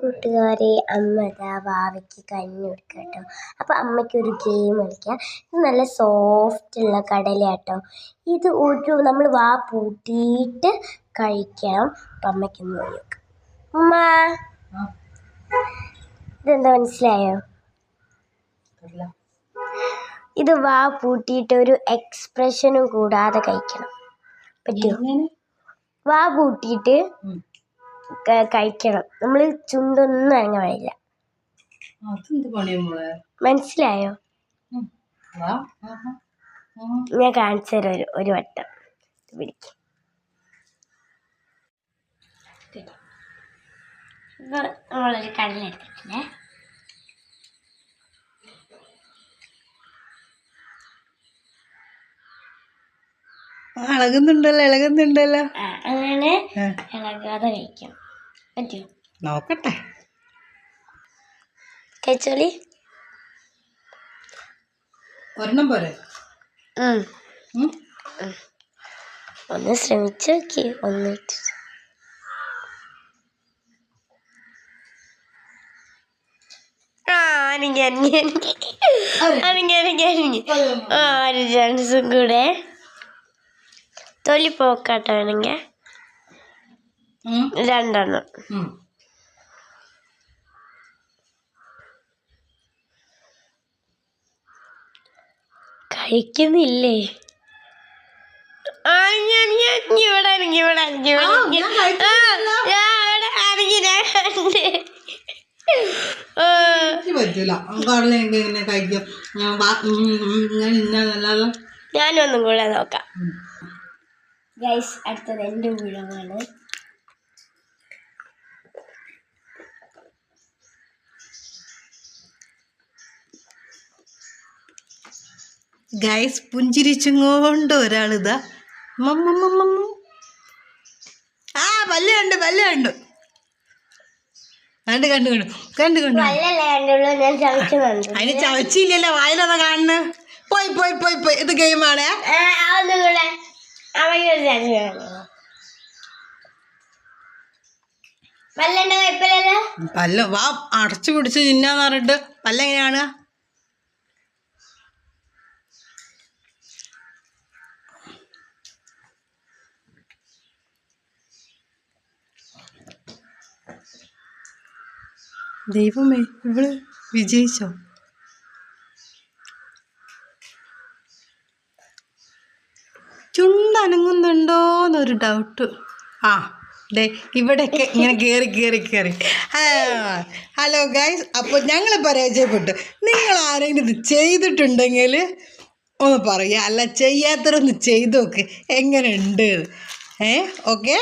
കൂട്ടുകാരെ അമ്മ ഇതാ വാവയ്ക്ക് കഞ്ഞി കൊടുക്കുക കേട്ടോ അപ്പോൾ അമ്മയ്ക്ക് ഒരു ഗെയിം കളിക്കാം. ഇത് നല്ല സോഫ്റ്റുള്ള ഉള്ള കടലയാട്ടോ. ഇത് ഒരു നമ്മൾ വാ പൂട്ടിയിട്ട് കഴിക്കാം അപ്പം അമ്മയ്ക്കൊന്ന് നോക്കാം ഉമ്മ. ഇതെന്താ മനസ്സിലായോ? ഇത് വാ പൂട്ടിയിട്ട് ഒരു എക്സ്പ്രഷനും കൂടാതെ കഴിക്കണം. പറ്റുമോ വാ പൂട്ടിയിട്ട് കഴിക്കണം. നമ്മൾ ചുണ്ടൊന്നും അനങ്ങ പാടില്ല. മനസ്സിലായോ. ഞാൻ കാണിച്ചു തരാം ഒരു ഒരു വട്ടം. പിടിക്ക്. നമ്മളൊരു കടല ഇളകുന്നുണ്ടല്ലോ ഇളകുന്നുണ്ടല്ലോ. അങ്ങനെ ഇളകാതെ കഴിക്കാം. പറ്റുമോ നോക്കട്ടെ. കഴിച്ചോളി ഒരെണ്ണം പോരെ. ഒന്ന് ശ്രമിച്ചു നോക്കി ഒന്ന് അനങ്ങി അനങ്ങി അനങ്ങി. അനങ്ങി അനങ്ങി ആ ഒരു ചാൻസും കൂടെ. തൊലി പോക്കാട്ടാണെങ്കിൽ. രണ്ടെണ്ണം. കഴിക്കുന്നില്ലേ? ഇവിടെ ഇവിടെ പറ്റൂല. കടല ഇങ്ങനെ കഴിക്കും. ഞാൻ ഞാനൊന്നും കൂടെ നോക്കാം. ഗൈസ് അടുത്തത് എന്റെ ഊഴമാണ് ഗൈസ് പുഞ്ചിരിച്ചുകൊണ്ട് ഒരാളിതാ. മമ്മമ്മമ്മ ആ പല്ല് കണ്ട് പല്ല് കണ്ടു. കണ്ടു കണ്ടു കണ്ടു. കണ്ടു കണ്ടു. അതിന് ചവച്ചില്ലല്ലോ വായിലതാ കാണുന്നു. പോയി പോയി പോയി പോയി. ഇത് ഗെയിമാണേ പല്ല് വാ അടച്ചു പിടിച്ച് തിന്നാന്ന് പറഞ്ഞിട്ട് പല്ലെങ്ങനെയാണ് ദൈവമേ ഇവൾ വിജയിച്ചോ? ചുണ്ടനങ്ങുന്നുണ്ടോന്നൊരു ഡൗട്ട് ആ ദേ ഇവിടെയൊക്കെ ഇങ്ങനെ കയറി കയറി കയറി ഹലോ ഗൈസ് അപ്പോൾ ഞങ്ങൾ പരാജയപ്പെട്ടു. നിങ്ങൾ ആരെങ്കിലും ഇത് ചെയ്തിട്ടുണ്ടെങ്കിൽ ഒന്ന് പറയുക അല്ല ചെയ്യാത്തവരൊന്ന് ചെയ്ത് നോക്ക്. എങ്ങനെയുണ്ട്? ഏ ഓക്കെ?